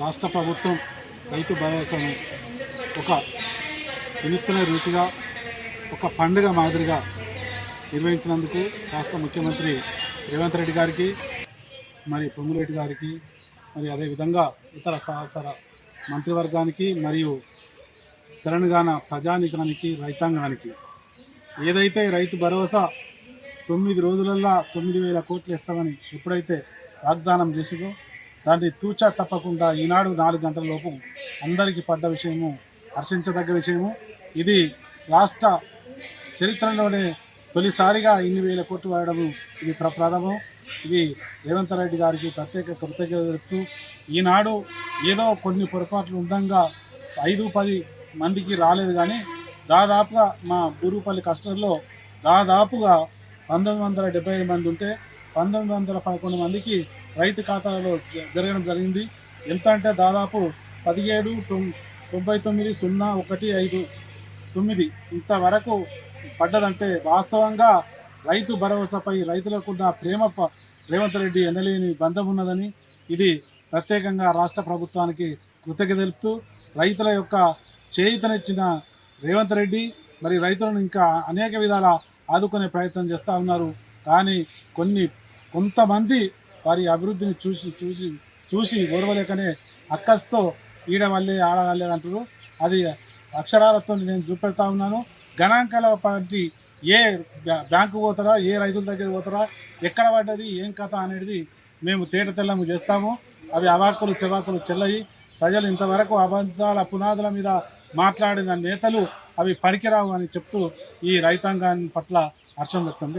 రాష్ట్ర ప్రభుత్వం రైతు భరోసాను ఒక వినూత్న రీతిగా ఒక పండుగ మాదిరిగా నిర్వహించినందుకు రాష్ట్ర ముఖ్యమంత్రి రేవంత్ రెడ్డి గారికి మరి పొంగులేటి గారికి మరి అదేవిధంగా ఇతర సహసర మంత్రివర్గానికి మరియు తెలంగాణ ప్రజానికానికి రైతాంగానికి. ఏదైతే రైతు భరోసా తొమ్మిది రోజులల్లో తొమ్మిది వేల కోట్లు ఇస్తామని ఎప్పుడైతే వాగ్దానం చేసిందో దాన్ని తూచా తప్పకుండా ఈనాడు నాలుగు గంటల లోపు అందరికీ పడ్డ విషయము హర్షించదగ్గ విషయము. ఇది రాష్ట్ర చరిత్రలోనే తొలిసారిగా ఇన్ని వేల కోట్లు వాడడం ఇది ప్రప్రథమం. ఇది రేవంత్ రెడ్డి గారికి ప్రత్యేక కృతజ్ఞత తెలుపుతూ ఈనాడు ఏదో కొన్ని పొరపాట్లు ఉండంగా ఐదు పది మందికి రాలేదు కానీ దాదాపుగా మా బూరుపల్లి కస్టర్లో దాదాపుగా పంతొమ్మిది వందల డెబ్బై ఐదు మంది ఉంటే పంతొమ్మిది వందల పదకొండు మందికి రైతు ఖాతాలో జ- జరగడం జరిగింది. ఎంత అంటే దాదాపు పదిహేడు తొంభై తొమ్మిది సున్నా ఒకటి ఐదు తొమ్మిది ఇంతవరకు పడ్డదంటే వాస్తవంగా రైతు భరోసాపై రైతులకున్న ప్రేమ రేవంత్ రెడ్డి ఎన్నలేని బంధం ఉన్నదని ఇది ప్రత్యేకంగా రాష్ట్ర ప్రభుత్వానికి కృతజ్ఞత తెలుపుతూ రైతుల యొక్క చేయుతనిచ్చిన రేవంత్ రెడ్డి మరి రైతులను ఇంకా అనేక విధాల ఆదుకునే ప్రయత్నం చేస్తూ ఉన్నారు. కానీ కొన్ని కొంతమంది వారి అభివృద్ధిని చూసి చూసి చూసి ఓర్వలేకనే అక్కస్తో ఈడ వల్లే ఆడ అంటారు. అది అక్షరాలతో నేను చూపెడతా ఉన్నాను. గణాంకాల పాటి ఏ బ్యాంకు పోతారా ఏ రైతుల దగ్గర పోతారా ఎక్కడ పడ్డది ఏం కథ అనేది మేము తేట తెల్లము చేస్తాము. అవి అవాకులు చెవాకులు చెల్లయి. ప్రజలు ఇంతవరకు అబద్ధాల పునాదుల మీద మాట్లాడిన నేతలు అవి పనికిరావు అని చెప్తూ ఈ రైతాంగాన్ని పట్ల హర్షం వ్యక్తం